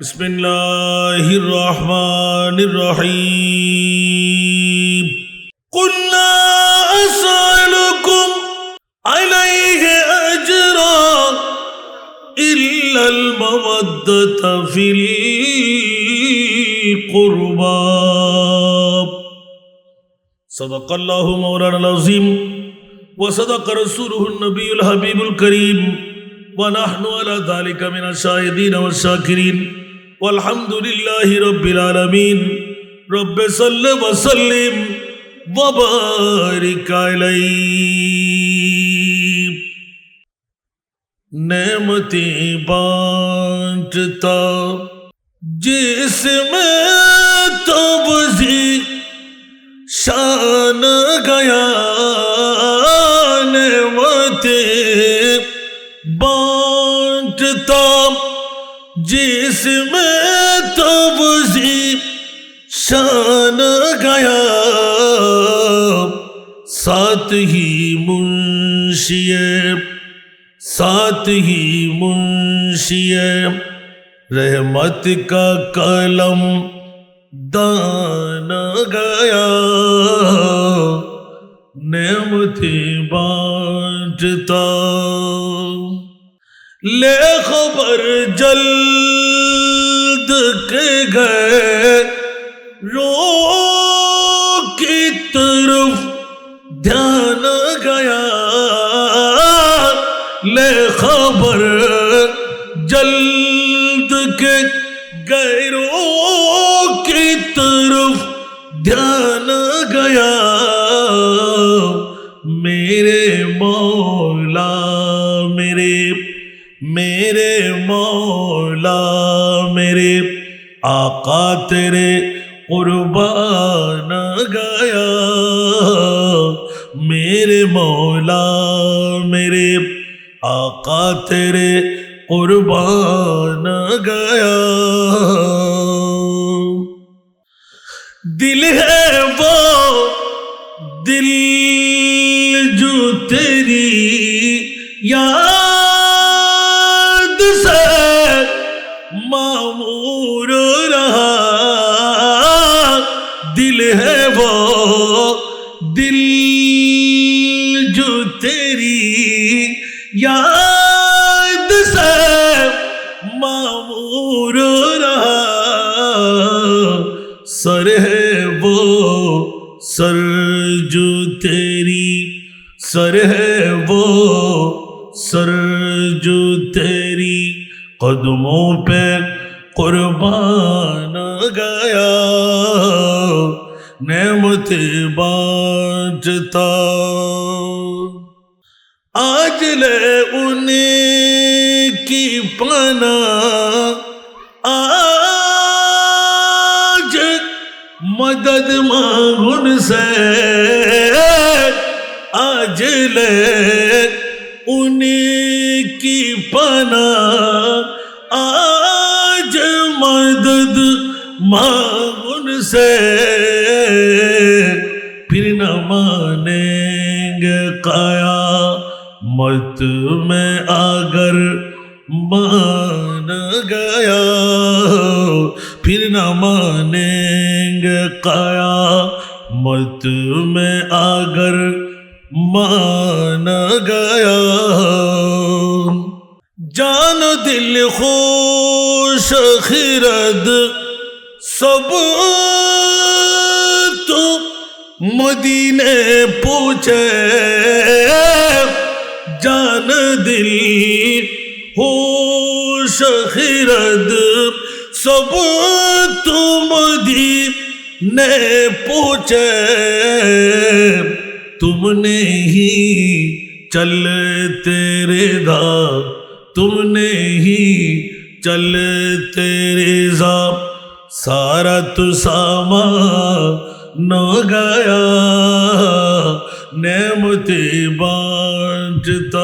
بسم الله الرحمن الرحيم قل لا أسألكم عليه أجرا إلا المودة في القربى صدق الله مولانا العظيم وصدق رسوله النبي الحبيب الكريم ونحن على ذلك من الشاهدين والشاكرين والحمد لله رب العالمين رب صل وسلم وبارك عليه نعمتیں بانٹتا جس میں توبزی شان گیا نعمتیں بانٹتا جس میں شان گیا۔ ساتھ ہی منشی ساتھ ہی منشی رحمت کا قلم دان گیا۔ نعمت بانٹتا۔ لے خبر جلد کے گئے۔ رو کی طرف دھیان گیا۔ لے خبر جلد کے گیروں کی طرف دھیان گیا۔ میرے مولا، میرے میرے مولا، میرے آقا تیرے قربان گیا۔ میرے مولا، میرے آقا، تیرے قربان گیا۔ دل ہے وہ، دل جو تیری یاد سے معمور رہا۔ تیری یاد سے معمور رہا۔ سر ہے وہ، سر جو تیری۔ سر ہے وہ، سر جو تیری۔ قدموں پہ قربان گیا۔ نعمت بانٹتا آج لے ان کی پنا آج مدد مانگن سے۔ آج لے ان کی پنا آج مدد مانگن سے۔ پھر نہ مانیں گے قیا مت میں اگر مان گیا، پھر نہ مانیں گے قیا مت میں اگر مان گیا۔ جان دل خوش، خرد سب تو مدینے پوچھے۔ جان دل، ہوش خرد سب تو مدینے پوچھے، تم نے ہی چل تیرے دا تم نے ہی چل تیرے زا سارا تو ساما نہ گیا۔ نعمت بانٹتا